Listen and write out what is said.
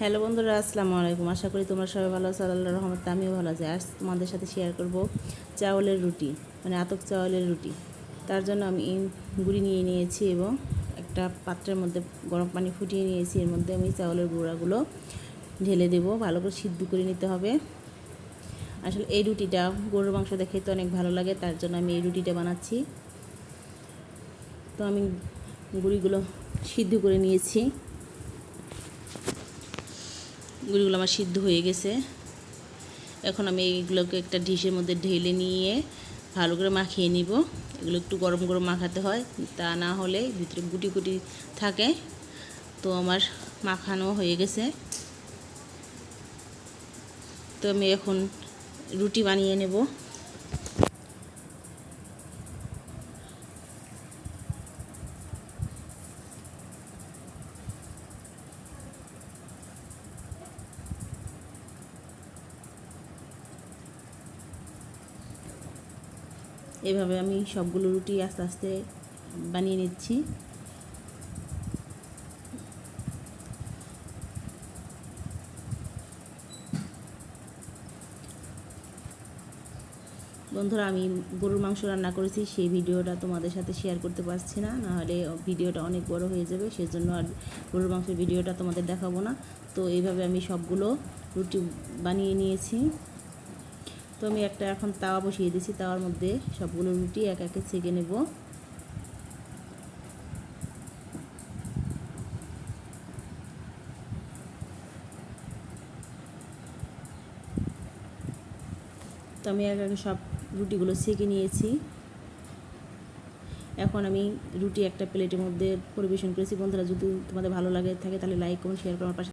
Hello বন্ধুরা, আসসালামু আলাইকুম। আশা করি তোমরা সবাই ভালো আছো আল্লাহ রহমত আমিও ভালো আছি। আজ তোমাদের সাথে শেয়ার করব চাউলের রুটি মানে আতক চাউলের রুটি। তার জন্য আমি গুঁড়ি নিয়ে নিয়েছি এবং একটা পাত্রের মধ্যে গরম পানি ফুটিয়ে নিয়েছি। এর মধ্যে আমি চাউলের গুঁড়াগুলো ঢেলে দেবো, ভালো করে সিদ্ধ করে নিতে হবে। আসলে এই রুটিটা গরুর মাংস দেখে তো অনেক ভালো লাগে, তার জন্য আমি এই রুটিটা বানাচ্ছি। তো আমি গুঁড়িগুলো সিদ্ধ করে নিয়েছি। গুঁড়িগুলো আমার সিদ্ধ হয়ে গেছে। এখন আমি এইগুলোকে একটা ডিশের মধ্যে ঢেলে নিয়ে ভালো করে মাখিয়ে নিব। এগুলো একটু গরম গরম মাখাতে হয়, তা না হলে ভিতরে গুটি গুটি থাকে। তো আমার মাখানো হয়ে গেছে। তো আমি এখন রুটি বানিয়ে নেব। এভাবে আমি সবগুলো রুটি আস্তে আস্তে বানিয়ে নিচ্ছি। বন্ধুরা, আমি গরুর মাংস রান্না করেছি, সেই ভিডিওটা তোমাদের সাথে শেয়ার করতে পারছি না, নাহলে ভিডিওটা অনেক বড় হয়ে যাবে, সেজন্য আর গরুর মাংসের ভিডিওটা তোমাদের দেখাবো না। তো এইভাবে আমি সবগুলো রুটি বানিয়ে নিয়েছি। তো আমি একটা এখন তাওয়া বসিয়ে দিয়েছি, তাওয়ার মধ্যে সবগুলো রুটি এক একে ছেঁকে নেব। তো আমি এক একে সব রুটিগুলো ছেঁকে নিয়েছি। এখন আমি রুটি একটা প্লেটের মধ্যে পরিবেশন করেছি। বন্ধুরা, যদি তোমাদের ভালো লাগে, থাকে তাহলে লাইক কমেন্ট শেয়ার করার পাশে